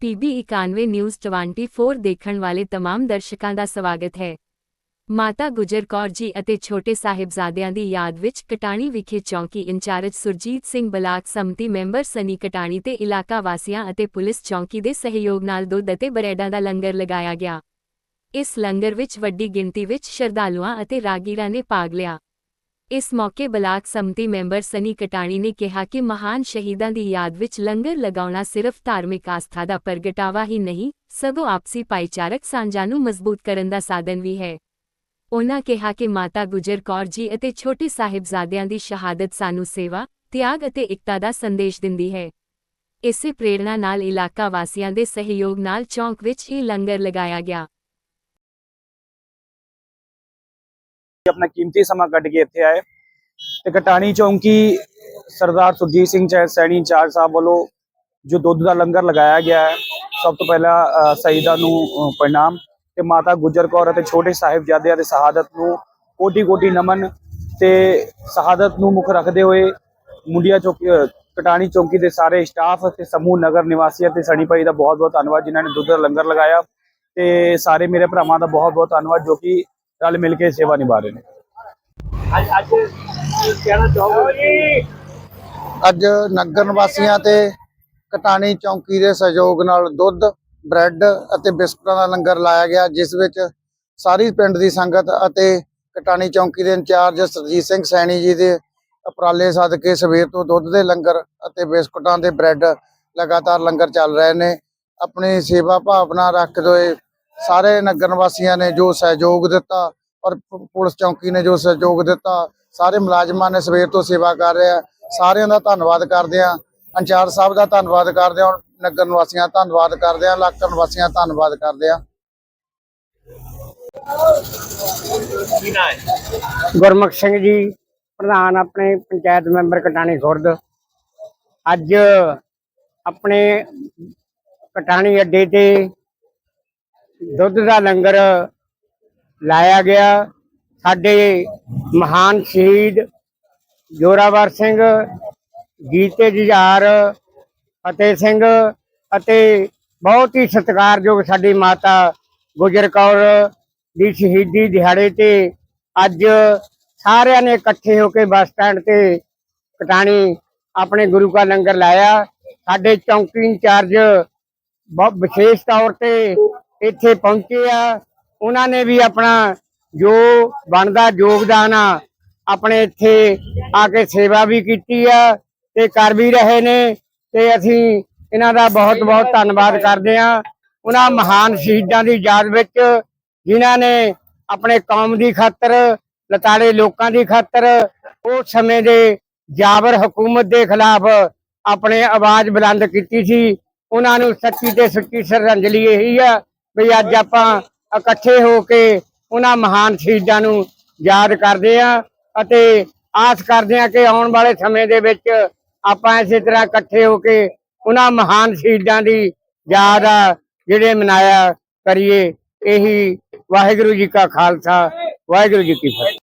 PB 91 news 24 ਦੇਖਣ ਵਾਲੇ तमाम ਦਰਸ਼ਕਾਂ ਦਾ ਸਵਾਗਤ ਹੈ ਮਾਤਾ ਗੁਜਰ ਕੌਰ ਜੀ ਅਤੇ ਛੋਟੇ ਸਾਹਿਬਜ਼ਾਦਿਆਂ ਦੀ ਯਾਦ ਵਿੱਚ ਕਟਾਣੀ ਵਿਖੇ ਚੌਂਕੀ ਇੰਚਾਰਜ ਸੁਰਜੀਤ ਸਿੰਘ ਬਲਾਕ ਸੰਮਤੀ ਮੈਂਬਰ ਸਨੀ ਕਟਾਣੀ ਤੇ ਇਲਾਕਾ ਵਾਸੀਆਂ ਅਤੇ ਪੁਲਿਸ ਚੌਂਕੀ ਦੇ ਸਹਿਯੋਗ ਨਾਲ ਦੁੱਧ ਅਤੇ ਬਰੈਡਾਂ ਦਾ ਲੰਗਰ ਲਗਾਇਆ ਗਿਆ ਇਸ ਲੰਗਰ ਵਿੱਚ ਵੱਡੀ ਗਿਣਤੀ ਵਿੱਚ ਸ਼ਰਧਾਲੂਆਂ ਅਤੇ ਰਾਗੀਰਾਂ ਨੇ ਭਾਗ ਲਿਆ ਇਸ ਮੌਕੇ ਬਲਾਕ ਸਮਿਤੀ ਮੈਂਬਰ ਸਨੀ ਕਟਾਣੀ ਨੇ ਕਿਹਾ ਕਿ ਮਹਾਨ ਸ਼ਹੀਦਾਂ ਦੀ ਯਾਦ ਵਿੱਚ ਲੰਗਰ ਲਗਾਉਣਾ ਸਿਰਫ ਧਾਰਮਿਕ ਆਸਥਾ ਦਾ ਪ੍ਰਗਟਾਵਾ ਹੀ ਨਹੀਂ, ਸਗੋਂ ਆਪਸੀ ਭਾਈਚਾਰਕ ਸਾਂਝਾਂ ਨੂੰ ਮਜ਼ਬੂਤ ਕਰਨ ਦਾ ਸਾਧਨ ਵੀ ਹੈ। ਉਨ੍ਹਾਂ ਕਿਹਾ ਕਿ ਮਾਤਾ ਗੁਜਰ ਕੌਰ ਜੀ ਅਤੇ ਛੋਟੇ ਸਾਹਿਬਜ਼ਾਦਿਆਂ ਦੀ ਸ਼ਹਾਦਤ ਸਾਨੂੰ ਸੇਵਾ, ਤਿਆਗ ਅਤੇ ਇਕਤਾ ਦਾ ਸੰਦੇਸ਼ ਦਿੰਦੀ ਹੈ। ਇਸੇ ਪ੍ਰੇਰਣਾ ਨਾਲ ਇਲਾਕਾ ਵਾਸੀਆਂ ਦੇ ਸਹਿਯੋਗ ਨਾਲ ਚੌਂਕ ਵਿੱਚ ਇਹ ਲੰਗਰ ਲਗਾਇਆ ਗਿਆ। ਆਪਣਾ ਕੀਮਤੀ ਸਮਾਂ ਕੱਢ ਕੇ ਇੱਥੇ ਆਏ। ਤੇ ਕਟਾਣੀ ਚੌਂਕੀ ਸਰਦਾਰ ਸੁਰਜੀਤ ਸਿੰਘ ਸੈਣੀ ਇੰਚਾਰਜ ਸਾਹਿਬ ਵੱਲੋਂ ਜੋ ਦੁੱਧ ਦਾ ਲੰਗਰ ਲਗਾਇਆ ਗਿਆ ਹੈ ਸਭ ਤੋਂ ਪਹਿਲਾਂ ਅ, ਨੂੰ ਪ੍ਰਣਾਮ ਤੇ ਮਾਤਾ ਗੁਜਰ ਕੌਰ ਅਤੇ ਛੋਟੇ ਸਾਹਿਬਜ਼ਾਦਿਆਂ ਦੇ ਸ਼ਹਾਦਤ ਨੂੰ ਕੋਟੀ ਕੋਟੀ ਨਮਨ ਤੇ ਸ਼ਹਾਦਤ ਨੂੰ ਮੁੱਖ ਰੱਖਦੇ ਹੋਏ ਮੁੰਡਿਆ ਚੌਕੀ ਕਟਾਣੀ ਚੌਂਕੀ ਦੇ ਸਾਰੇ ਸਟਾਫ ਅਤੇ ਸਮੂਹ ਨਗਰ ਨਿਵਾਸੀਆਂ ਤੇ ਸਣੀ ਭਾਈ ਦਾ ਬਹੁਤ ਬਹੁਤ ਧੰਨਵਾਦ ਜਿਨ੍ਹਾਂ ਨੇ ਦੁੱਧ ਦਾ ਲੰਗਰ ਲਗਾਇਆ। ਤੇ ਸਾਰੇ ਮੇਰੇ ਭਰਾਵਾਂ ਦਾ ਬਹੁਤ ਬਹੁਤ ਧੰਨਵਾਦ ਜੋ ਕਿ ਰਲ ਮਿਲ ਕੇ ਸੇਵਾ ਨਿਭਾ ਰਹੇ ਨੇ। ਅੱਜ ਅੱਜ ਕੀ ਕਹਿਣਾ ਚਾਹੋਗੇ? ਅੱਜ ਨਗਰ ਨਿਵਾਸੀਆਂ ਤੇ ਕਟਾਣੀ ਚੌਂਕੀ ਦੇ ਸਹਿਯੋਗ ਨਾਲ ਦੁੱਧ ਬ੍ਰੈਡ ਅਤੇ ਬਿਸਕੁਟਾਂ ਦਾ ਲੰਗਰ ਲਾਇਆ ਗਿਆ ਜਿਸ ਵਿੱਚ ਸਾਰੀ ਪਿੰਡ ਦੀ ਸੰਗਤ ਅਤੇ ਕਟਾਣੀ ਚੌਂਕੀ ਦੇ ਇੰਚਾਰਜ ਸਰਜੀਤ ਸਿੰਘ ਸੈਣੀ ਜੀ ਦੇ ਉਪਰਾਲੇ ਸਦਕੇ ਸਵੇਰ ਤੋਂ ਦੁੱਧ ਦੇ ਲੰਗਰ ਅਤੇ ਬਿਸਕੁਟਾਂ ਦੇ ਬ੍ਰੈਡ ਲਗਾਤਾਰ ਲੰਗਰ ਚੱਲ ਰਹੇ ਨੇ। ਆਪਣੀ ਸੇਵਾ ਭਾਵਨਾ ਰੱਖਦੇ ਹੋਏ ਸਾਰੇ ਨਗਰ ਨਿਵਾਸੀਆਂ ਨੇ ਜੋ ਸਹਿਯੋਗ ਦਿੱਤਾ ਔਰ ਪੁਲਿਸ ਚੌਂਕੀ ਨੇ ਜੋ ਸਹਿਯੋਗ ਦਿੱਤਾ ਸਾਰੇ ਮੁਲਾਜ਼ਮਾਂ ਨੇ ਸਵੇਰ ਤੋਂ ਸੇਵਾ ਕਰ ਰਹੇ ਸਾਰਿਆਂ ਦਾ ਧੰਨਵਾਦ ਕਰਦੇ ਆ। ਅੰਚਾਰ ਸਾਹਿਬ ਦਾ ਧੰਨਵਾਦ ਕਰਦੇ ਆ ਨਗਰ ਨਿਵਾਸੀਆਂ ਦਾ ਧੰਨਵਾਦ ਕਰਦੇ ਆ ਇਲਾਕਾ ਨਿਵਾਸੀਆਂ ਦਾ ਧੰਨਵਾਦ ਕਰਦੇ ਆ। ਗੁਰਮੁਖ ਸਿੰਘ ਜੀ ਪ੍ਰਧਾਨ ਆਪਣੇ ਪੰਚਾਇਤ ਮੈਂਬਰ ਕਟਾਣੀ ਖੁਰਦ। ਅੱਜ ਆਪਣੇ ਕਟਾਣੀ ਅੱਡੇ ਤੇ ਦੁੱਧ ਦਾ ਲੰਗਰ ਲਾਇਆ ਗਿਆ। ਸਾਡੇ ਮਹਾਨ ਸ਼ਹੀਦ ਜੋਰਾਵਰ ਸਿੰਘ, ਜੀਤੇ ਜੁਝਾਰ, ਫਤਿਹ ਸਿੰਘ ਅਤੇ ਬਹੁਤ ਹੀ ਸਤਿਕਾਰਯੋਗ ਸਾਡੀ ਮਾਤਾ ਗੁਜਰ ਕੌਰ ਦੀ ਸ਼ਹੀਦੀ ਦਿਹਾੜੇ ਤੇ ਅੱਜ ਸਾਰਿਆਂ ਨੇ ਇਕੱਠੇ ਹੋ ਕੇ ਬੱਸ ਸਟੈਂਡ ਤੇ ਕਟਾਣੀ ਆਪਣੇ ਗੁਰੂ ਕਾ ਲੰਗਰ ਲਾਇਆ। ਸਾਡੇ ਚੌਂਕੀ ਇੰਚਾਰਜ ਬਹੁਤ ਵਿਸ਼ੇਸ਼ ਤੌਰ ਤੇ ਇੱਥੇ ਪਹੁੰਚੇ ਆ। ਉਹਨਾਂ ਨੇ ਵੀ ਆਪਣਾ ਜੋ ਬਣਦਾ ਯੋਗਦਾਨ ਆ, ਆਪਣੇ ਇੱਥੇ ਆ ਕੇ ਸੇਵਾ ਵੀ ਕੀਤੀ ਆ ਤੇ ਕਰ ਵੀ ਰਹੇ ਨੇ ਤੇ ਅਸੀਂ ਇਹਨਾਂ ਦਾ ਬਹੁਤ ਬਹੁਤ ਧੰਨਵਾਦ ਕਰਦੇ ਆ। ਉਹਨਾਂ ਮਹਾਨ ਸ਼ਹੀਦਾਂ ਦੀ ਯਾਦ ਵਿੱਚ ਜਿਨ੍ਹਾਂ ਨੇ ਆਪਣੇ ਕੌਮ ਦੀ ਖਾਤਰ, ਲਤਾੜੇ ਲੋਕਾਂ ਦੀ ਖਾਤਰ, ਉਸ ਸਮੇਂ ਦੇ ਜਾਬਰ ਹਕੂਮਤ ਦੇ ਖਿਲਾਫ ਆਪਣੇ ਆਵਾਜ਼ ਬੁਲੰਦ ਕੀਤੀ ਸੀ। ਉਹਨਾਂ ਨੂੰ ਸੱਚੀ ਤੇ ਸੱਚੀ ਸ਼ਰਧਾਂਜਲੀ ਇਹੀ ਆ। ਵੀ ਅੱਜ ਆਪਾਂ ਇਕੱਠੇ ਹੋ ਕੇ ਉਹਨਾਂ ਮਹਾਨ ਸ਼ਹੀਦਾਂ ਨੂੰ ਯਾਦ ਕਰਦੇ ਆ ਅਤੇ ਆਸ ਕਰਦੇ ਆ ਕਿ ਆਉਣ ਵਾਲੇ ਸਮੇਂ ਦੇ ਵਿੱਚ ਆਪਾਂ ਇਸੇ ਤਰ੍ਹਾਂ ਇਕੱਠੇ ਹੋ ਕੇ ਉਹਨਾਂ ਮਹਾਨ ਸ਼ਹੀਦਾਂ ਦੀ ਯਾਦ ਆ ਜਿਹੜੇ ਮਨਾਇਆ ਕਰੀਏ। ਇਹੀ ਵਾਹਿਗੁਰੂ ਜੀ ਕਾ ਖਾਲਸਾ, ਵਾਹਿਗੁਰੂ ਜੀ ਕੀ ਫਤਿਹ।